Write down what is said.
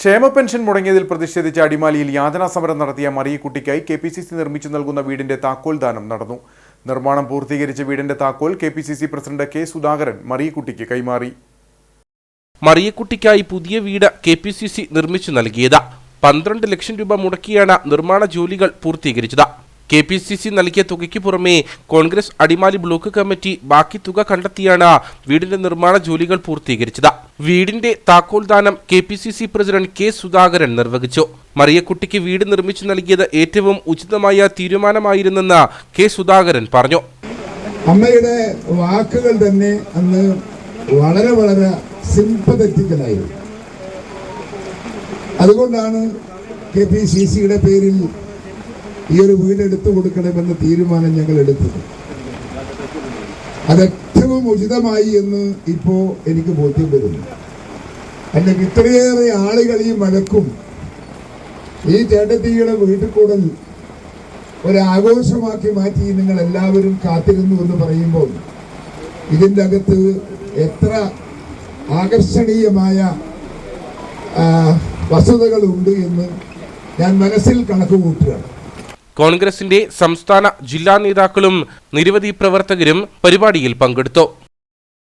ക്ഷേമ പെൻഷൻ മുടങ്ങിയതിൽ പ്രതിഷേധിച്ച് അടിമാലിയിൽ യാതനാ സമരം നടത്തിയ മറിയക്കുട്ടിക്കായി കെ പി സി സി നിർമ്മിച്ചു നൽകുന്ന വീടിന്റെ താക്കോൽ ദാനം നടന്നു. നിർമ്മാണം പൂർത്തീകരിച്ച വീടിന്റെ താക്കോൽ K P C C president K Sudhakaran മറിയക്കുട്ടിക്ക് കൈമാറി. മറിയക്കുട്ടിക്കായി പുതിയ വീട് കെ പി സി സി നിർമ്മിച്ചു നൽകിയത്. പന്ത്രണ്ട് ലക്ഷം രൂപ മുടക്കിയാണ് നിർമ്മാണ ജോലികൾ പൂർത്തീകരിച്ചത്. കെ പി സി സി നൽകിയ തുകയ്ക്ക് പുറമെ കോൺഗ്രസ് അടിമാലി ബ്ലോക്ക് കമ്മിറ്റി ബാക്കി തുക കണ്ടെത്തിയാണ് വീടിന്റെ നിർമ്മാണ ജോലികൾ പൂർത്തീകരിച്ചത്. വീടിന്റെ താക്കോൽദാനം K P C C president K Sudhakaran നിർവഹിച്ചു. മറിയക്കുട്ടിക്ക് വീട് നിർമ്മിച്ചു നൽകിയത് ഏറ്റവും ഉചിതമായ തീരുമാനമായിരുന്നെന്ന് കെ സുധാകരൻ പറഞ്ഞു. അമ്മയുടെ വാക്കുകൾ തന്നെ അന്ന് വളരെ വളരെ സിംപതറ്റിക്കലായിരുന്നു അതുകൊണ്ടാണ് കെ പി സി സിയുടെ പേരിൽ ഈ ഒരു വീട് എടുത്തു കൊടുക്കണമെന്ന തീരുമാനം ഞങ്ങൾ എടുത്തത്. അത് ഏറ്റവും ഉചിതമായി എന്ന് ഇപ്പോ എനിക്ക് ബോധ്യം വരുന്നു. അല്ലെങ്കിൽ ഇത്രയേറെ ആളുകൾ ഈ മഴക്കും ഈ ചേട്ടത്തിയുടെ വീട്ടിൽ കൂടൽ ഒരാഘോഷമാക്കി മാറ്റി നിങ്ങൾ എല്ലാവരും കാത്തിരുന്നു എന്ന് പറയുമ്പോൾ ഇതിന്റെ അകത്ത് എത്ര ആകർഷണീയമായ വസ്തുതകളുണ്ട് എന്ന് ഞാൻ മനസ്സിൽ കണക്ക് കൂട്ടുകയാണ് കോൺഗ്രസിന്റെ സംസ്ഥാന ജില്ലാ നേതാക്കളും നിരവധി പ്രവർത്തകരും പരിപാടിയിൽ പങ്കെടുത്തു.